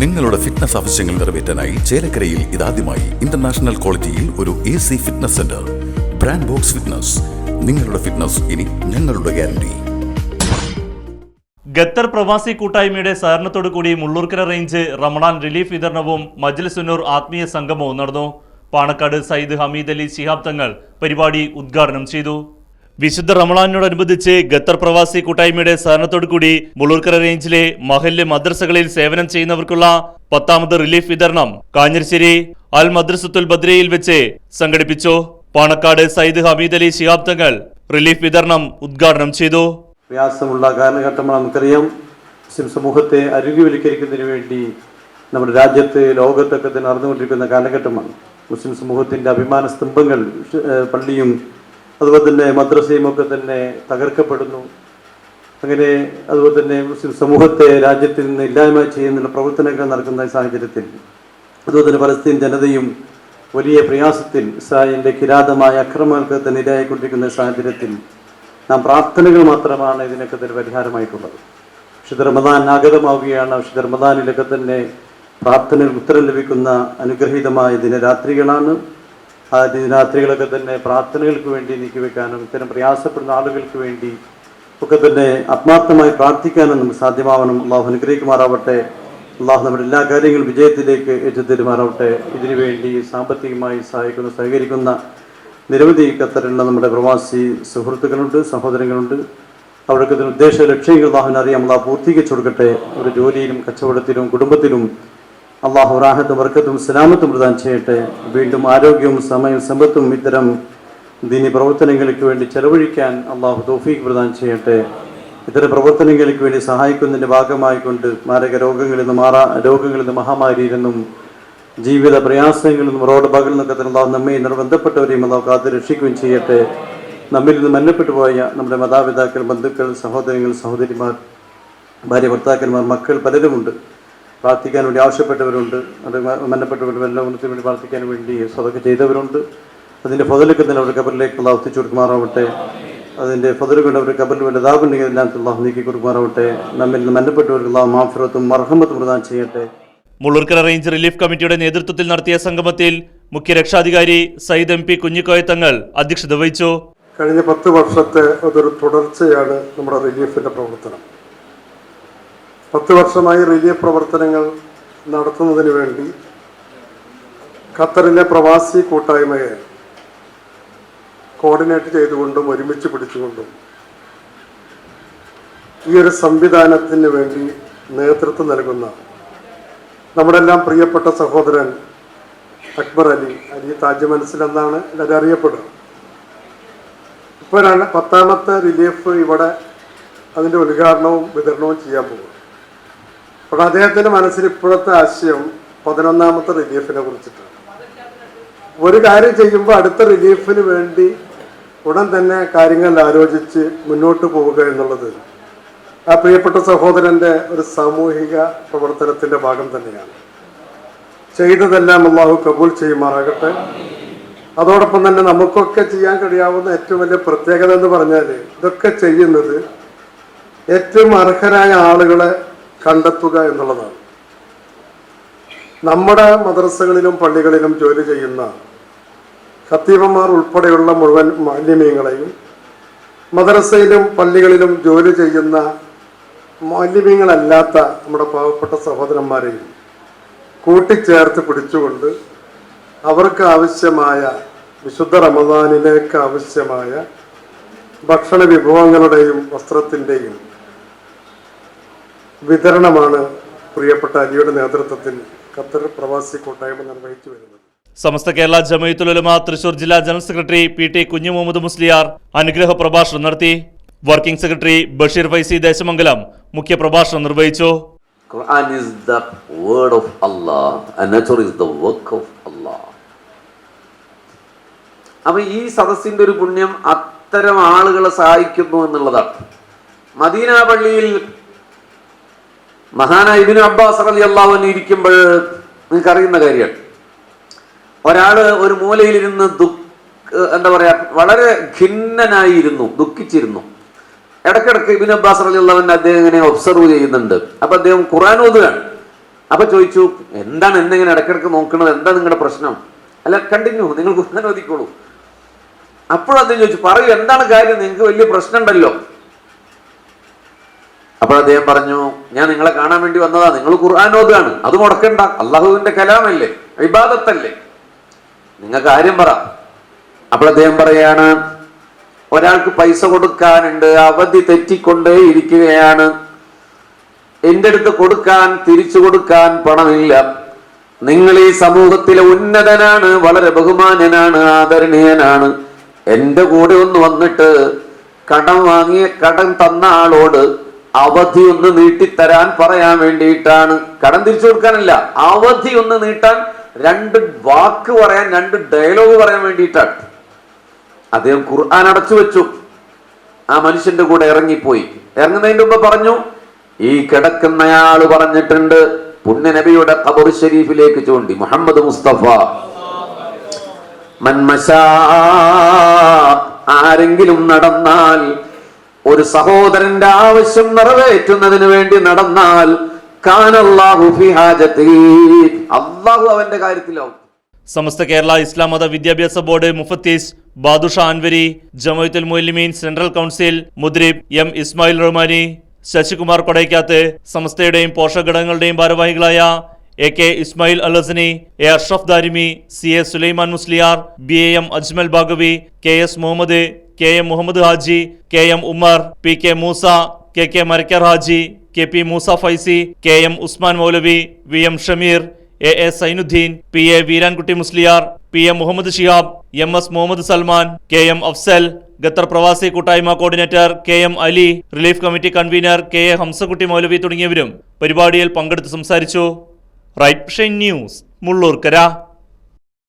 നിങ്ങളുടെ ഫിറ്റ്നസ് ആവശ്യങ്ങൾ നിറവേറ്റാനായി ചേലക്കരയിൽ ഇതാദ്യമായി ഇന്റർനാഷണൽ ക്വാളിറ്റിയിൽ ഒരു A C fitness centre brand Box Fitness നിങ്ങളുടെ ഫിറ്റ്നസ് ഇനി ഞങ്ങളുടെ ഗ്യാരണ്ടി ഖത്തർ പ്രവാസി കൂട്ടായ്മയുടെ സഹകരണത്തോടു കൂടി മുള്ളൂർക്കര റേഞ്ച് റമണാൻ റിലീഫ് വിതരണവും മജ്ലിസുന്നൂർ ആത്മീയ സംഗമവും നടന്നു. പാണക്കാട് സയ്യിദ് ഹമീദ് അലി ശിഹാബ് തങ്ങൾ പരിപാടി ഉദ്ഘാടനം ചെയ്തു. വിശുദ്ധ റമളാനോടനുബന്ധിച്ച് ഖത്തർ പ്രവാസി കൂട്ടായ്മയുടെ കൂടി മുളൂർക്കര റേഞ്ചിലെ മഹല്ല് മദ്രസകളിൽ സേവനം ചെയ്യുന്നവർക്കുള്ള പത്താമത് റിലീഫ് വിതരണം കാഞ്ഞിരശ്ശേരി അൽ മദ്രസത്തുൽ ബദ്രയിൽ വെച്ച് സംഘടിപ്പിച്ചു. പാണക്കാട് സയ്യിദ് ഹമീദ് അലി ശിഹാബ് തങ്ങൾ റിലീഫ് വിതരണം ഉദ്ഘാടനം ചെയ്തു. പ്രയാസമുള്ള കാലഘട്ടമാണ് നമുക്കറിയാം. മുസ്ലിം സമൂഹത്തെ അരുകിവൽക്കരിക്കുന്നതിന് വേണ്ടി നമ്മുടെ രാജ്യത്ത് ലോകത്തൊക്കെ തന്നെ നടന്നുകൊണ്ടിരിക്കുന്ന കാലഘട്ടമാണ്. മുസ്ലിം സമൂഹത്തിന്റെ അഭിമാന സ്തംഭങ്ങൾ പള്ളിയും അതുപോലെ തന്നെ മദ്രസയും ഒക്കെ തന്നെ തകർക്കപ്പെടുന്നു. അങ്ങനെ അതുപോലെ തന്നെ മുസ്ലിം സമൂഹത്തെ രാജ്യത്തിൽ നിന്ന് ഇല്ലായ്മ ചെയ്യുന്നുള്ള പ്രവർത്തനങ്ങൾ നടക്കുന്ന സാഹചര്യത്തിൽ അതുപോലെ തന്നെ പലസ്തീൻ ജനതയും വലിയ പ്രയാസത്തിൽ ഇസ്രായേലിന്റെ കിരാതമായ അക്രമങ്ങൾക്ക് തന്നെ ഇരയായിക്കൊണ്ടിരിക്കുന്ന സാഹചര്യത്തിൽ നാം പ്രാർത്ഥനകൾ മാത്രമാണ് ഇതിനൊക്കെ തന്നെ പരിഹാരമായിട്ടുള്ളത്. വിശുദ്ധ റമദാൻ ആഗതമാവുകയാണ്. വിശുദ്ധ റമദാനിലൊക്കെ തന്നെ പ്രാർത്ഥനകൾ ഉത്തരം ലഭിക്കുന്ന അനുഗ്രഹീതമായ ദിനരാത്രികളാണ്. രാത്രികളൊക്കെ തന്നെ പ്രാർത്ഥനകൾക്ക് വേണ്ടി നീക്കിവെക്കാനും ഇത്തരം പ്രയാസപ്പെടുന്ന ആളുകൾക്ക് വേണ്ടി ഒക്കെ തന്നെ ആത്മാർത്ഥമായി പ്രാർത്ഥിക്കാനും നമുക്ക് സാധ്യമാവണം. അള്ളാഹു അനുഗ്രഹിക്കുമാറാവട്ടെ. അള്ളാഹു നമ്മുടെ എല്ലാ കാര്യങ്ങളും വിജയത്തിലേക്ക് എത്തിത്തരുമാറാവട്ടെ ഇതിനുവേണ്ടി സാമ്പത്തികമായി സഹായിക്കുന്ന സഹകരിക്കുന്ന നിരവധി ഖത്തറിലുള്ള നമ്മുടെ പ്രവാസി സുഹൃത്തുക്കളുണ്ട് സഹോദരങ്ങളുണ്ട്. അവർക്ക് ഉദ്ദേശ ലക്ഷ്യങ്ങൾ അള്ളാഹുവിനറിയാം അള്ളാഹ് പൂർത്തീകരിച്ചു കൊടുക്കട്ടെ. ഒരു ജോലിയിലും കച്ചവടത്തിലും കുടുംബത്തിലും അള്ളാഹു റാഹത്തും വർക്കത്തും സലാമത്തും പ്രദാനം ചെയ്യട്ടെ വീണ്ടും ആരോഗ്യവും സമയവും സമ്പത്തും ഇത്തരം ദിനി പ്രവർത്തനങ്ങൾക്ക് വേണ്ടി ചെലവഴിക്കാൻ അള്ളാഹു തൗഫീഖ് പ്രദാനം ചെയ്യട്ടെ ഇത്തരം പ്രവർത്തനങ്ങൾക്ക് വേണ്ടി സഹായിക്കുന്നതിന്റെ ഭാഗമായിക്കൊണ്ട് മാരക രോഗങ്ങളിൽ നിന്ന് മാറാ രോഗങ്ങളിൽ നിന്ന് മഹാമാരിയിൽ നിന്നും ജീവിത പ്രയാസങ്ങളിൽ നിന്നും റോഡ് പകൽ നിന്നൊക്കെ തന്നെ അള്ളാഹു നമ്മെ ബന്ധപ്പെട്ടവരെയും അള്ളാഹു കാത്ത് രക്ഷിക്കുകയും ചെയ്യട്ടെ. നമ്മിൽ നിന്ന് മരണപ്പെട്ടു പോയ നമ്മുടെ മാതാപിതാക്കൾ ബന്ധുക്കൾ സഹോദരങ്ങൾ സഹോദരിമാർ ഭാര്യ ഭർത്താക്കന്മാർ മക്കൾ പലരുമുണ്ട്. പ്രാർത്ഥിക്കാൻ വേണ്ടി ആവശ്യപ്പെട്ടവരുണ്ട് അത് മന്നപ്പെട്ടവരുണ്ട് എല്ലാം ഉന്നതിന് വേണ്ടി പ്രാർത്ഥിക്കാൻ വേണ്ടി സ്വതൊക്കെ ചെയ്തവരുണ്ട്. അതിന്റെ ഫതലൊക്കെ തന്നെ അവരുടെ കബറിലേക്ക് അള്ളാഹു എത്തിച്ചു കൊടുക്കുമാറാവട്ടെ. അതിന്റെ ഫതൽ കൊണ്ട് അവരുടെ കബറിൽ വേണ്ട ദാപുണ്ടെങ്കിൽ എല്ലാം അള്ളാഹു നീക്കി കൊടുക്കുമാറാവട്ടെ. നമ്മിൽ നിന്ന് മരണപ്പെട്ടവർക്ക് അള്ളാഹു മാഫിറത്തും മർഹമത്തും പ്രദാനം ചെയ്യട്ടെ. മുള്ളൂർക്കര റേഞ്ച് റിലീഫ് കമ്മിറ്റിയുടെ നേതൃത്വത്തിൽ നടത്തിയ സംഗമത്തിൽ മുഖ്യ രക്ഷാധികാരി സയ്യിദ് എം പി കുഞ്ഞിക്കോയത്തങ്ങൾ അധ്യക്ഷത വഹിച്ചു. കഴിഞ്ഞ പത്ത് വർഷത്തെ അതൊരു തുടർച്ചയാണ് നമ്മുടെ റിലീഫിന്റെ പ്രവർത്തനം. പത്ത് വർഷമായി റിലീഫ് പ്രവർത്തനങ്ങൾ നടത്തുന്നതിന് വേണ്ടി ഖത്തറിലെ പ്രവാസി കൂട്ടായ്മയെ കോർഡിനേറ്റ് ചെയ്തുകൊണ്ടും ഒരുമിച്ച് പിടിച്ചുകൊണ്ടും ഈ ഒരു സംവിധാനത്തിന് വേണ്ടി നേതൃത്വം നൽകുന്ന നമ്മുടെ എല്ലാം പ്രിയപ്പെട്ട സഹോദരൻ അക്ബർ അലി അലി താജ് മനസ്സിൽ എന്നാണ് എല്ലാവരും അറിയപ്പെടുക. ഇപ്പോഴാണ് പത്താമത്തെ റിലീഫ് ഇവിടെ അതിന്റെ ഉദ്ഘാടനവും വിതരണവും ചെയ്യാൻ പോകും അപ്പോൾ അദ്ദേഹത്തിന്റെ മനസ്സിൽ ഇപ്പോഴത്തെ ആശയം പതിനൊന്നാമത്തെ റിലീഫിനെ കുറിച്ചിട്ടാണ്. ഒരു കാര്യം ചെയ്യുമ്പോൾ അടുത്ത റിലീഫിന് വേണ്ടി ഉടൻ തന്നെ കാര്യങ്ങൾ ആലോചിച്ച് മുന്നോട്ട് പോവുക എന്നുള്ളത് ആ പ്രിയപ്പെട്ട സഹോദരന്റെ ഒരു സാമൂഹിക പ്രവർത്തനത്തിന്റെ ഭാഗം തന്നെയാണ്. ചെയ്തതെല്ലാം അള്ളാഹു കബൂൽ ചെയ്യുമാറാകട്ടെ. അതോടൊപ്പം തന്നെ നമുക്കൊക്കെ ചെയ്യാൻ കഴിയാവുന്ന ഏറ്റവും വലിയ പ്രത്യേകത എന്ന് പറഞ്ഞാൽ ഇതൊക്കെ ചെയ്യുന്നത് ഏറ്റവും അർഹരായ ആളുകളെ കണ്ടെത്തുക എന്നുള്ളതാണ്. നമ്മുടെ മദ്രസകളിലും പള്ളികളിലും ജോലി ചെയ്യുന്ന ഖത്തീബന്മാർ ഉൾപ്പെടെയുള്ള മുഴുവൻ മാലിന്യങ്ങളെയും മദ്രസയിലും പള്ളികളിലും ജോലി ചെയ്യുന്ന മാലിന്യങ്ങളല്ലാത്ത നമ്മുടെ പാവപ്പെട്ട സഹോദരന്മാരെയും കൂട്ടിച്ചേർത്ത് പിടിച്ചുകൊണ്ട് അവർക്ക് ആവശ്യമായ വിശുദ്ധ റമദാനിലേക്ക് ആവശ്യമായ ഭക്ഷണ വിഭവങ്ങളുടെയും വസ്ത്രത്തിന്റെയും വിതരണമാണ് പ്രിയപ്പെട്ട അലിയുടെ നേതൃത്വത്തിൽ ഖത്തർ പ്രവാസി കൂട്ടായ്മ നിർവഹിച്ചു വരുന്നത്. സമസ്ത കേരള ജമയത്തുലമ തൃശൂർ ജില്ലാ ജനറൽ സെക്രട്ടറി പി ടി കുഞ്ഞു മുഹമ്മദ് മുസ്ലിയാർ അനുഗ്രഹ പ്രഭാഷണം നടത്തി. വർക്കിംഗ് സെക്രട്ടറി ബഷീർ ഫൈസി ദേശമംഗലം മുഖ്യ പ്രഭാഷണം നിർവഹിച്ചു. Quran is the word of Allah the work of Allah. അപ്പൊ ഈ സദസ്സിന്റെ ഒരു പുണ്യം അത്തരം ആളുകളെ സഹായിക്കുന്നു എന്നുള്ളതാണ്. മദീന പള്ളിയിൽ മഹാനായ ഇബിന് അബ്ബാസ് അലി അള്ളാഹു ഇരിക്കുമ്പോൾ നിങ്ങൾക്ക് അറിയുന്ന കാര്യമാണ്. ഒരാൾ ഒരു മൂലയിലിരുന്ന് ദുഃഖ എന്താ പറയാ വളരെ ഖിന്നനായിരുന്നു ദുഃഖിച്ചിരുന്നു. ഇടക്കിടക്ക് ഇബിൻ അബ്ബാസ് അലി അള്ളാഹുവിനെ അദ്ദേഹം ഇങ്ങനെ ഒബ്സർവ് ചെയ്യുന്നുണ്ട്. അപ്പൊ അദ്ദേഹം ഖുറാൻ ഓതുകയാണ്. അപ്പൊ ചോദിച്ചു എന്താണ് എന്നെങ്ങനെ ഇടക്കിടക്ക് നോക്കുന്നത് എന്താ നിങ്ങളുടെ പ്രശ്നം? അല്ല കണ്ടിന്യൂ നിങ്ങൾ ഖുർആൻ ഓതിക്കോളൂ. അപ്പോഴദ്ദേഹം ചോദിച്ചു പറയൂ എന്താണ് കാര്യം? നിങ്ങൾക്ക് വലിയ പ്രശ്നം ഉണ്ടല്ലോ അപ്പോൾ അദ്ദേഹം പറഞ്ഞു ഞാൻ നിങ്ങളെ കാണാൻ വേണ്ടി വന്നതാ. നിങ്ങൾ ഖുർആൻ അത് മുടക്കണ്ട അള്ളാഹുവിന്റെ കലാമല്ലേ? വിവാദത്തല്ലേ നിങ്ങൾ കാര്യം പറ. അപ്പോൾ അദ്ദേഹം പറയാണ് ഒരാൾക്ക് പൈസ കൊടുക്കാനുണ്ട് അവധി തെറ്റിക്കൊണ്ടേ ഇരിക്കുകയാണ് എന്റെ അടുത്ത് കൊടുക്കാൻ തിരിച്ചു കൊടുക്കാൻ പണമില്ല. നിങ്ങൾ ഈ സമൂഹത്തിലെ ഉന്നതനാണ് വളരെ ബഹുമാന്യനാണ് ആദരണീയനാണ്. എന്റെ കൂടെ ഒന്ന് വന്നിട്ട് കടം വാങ്ങിയ കടം തന്ന ആളോട് അവധി ഒന്ന് നീട്ടിത്തരാൻ പറയാൻ വേണ്ടിയിട്ടാണ്. കടം തിരിച്ചു കൊടുക്കാനല്ല അവധി ഒന്ന് നീട്ടാൻ രണ്ട് വാക്ക് പറയാൻ രണ്ട് ഡയലോഗ് പറയാൻ വേണ്ടിയിട്ടാണ്. അദ്ദേഹം ഖുർആൻ അടച്ചു വെച്ചു. ആ മനുഷ്യന്റെ കൂടെ ഇറങ്ങിപ്പോയി. ഇറങ്ങുന്നതിന്റെ മുമ്പ് പറഞ്ഞു ഈ കിടക്കുന്നയാൾ പറഞ്ഞിട്ടുണ്ട് പുണ്യ നബിയുടെ ഖബർ ഷരീഫിലേക്ക് ചൂണ്ടി മുഹമ്മദ് മുസ്തഫ. മൻമശാ ആരെങ്കിലും നടന്നാൽ ഒരു സഹോദരന്റെ ആവശ്യം നിറവേറ്റുന്നതിന് വേണ്ടി നടന്നാൽ അവന്റെ കാര്യത്തിലാവും സമസ്ത കേരള ഇസ്ലാം മത വിദ്യാഭ്യാസ board മുഫത്തീസ് Badusha Anwari Jamiyyathul Muallimeen central council Mudarrib M Ismail Rahmani Sasikumar Kodaikkath സമസ്തയുടെയും പോഷകഘടകങ്ങളുടെയും ഭാരവാഹികളായ A K Ismail Alasani A Ashraf Darimi C A Sulaiman Musliyar B A M Ajmal Baqavi K S Muhammad K M Muhammad Haji K M Umar P K Moosa K K Marakkar Haji K P Moosa Faizy K M Usman Moulavi V M Shameer A A Zainuddin P A Veerankutty Musliyar P M Muhammad Shihab M S Muhammad Salman K M Afsal Qatar പ്രവാസി കൂട്ടായ്മ coordinator K M Ali relief committee convener K A Hamzakutty Moulavi തുടങ്ങിയവരും പരിപാടിയിൽ പങ്കെടുത്ത് സംസാരിച്ചു. Right News Mullurkara.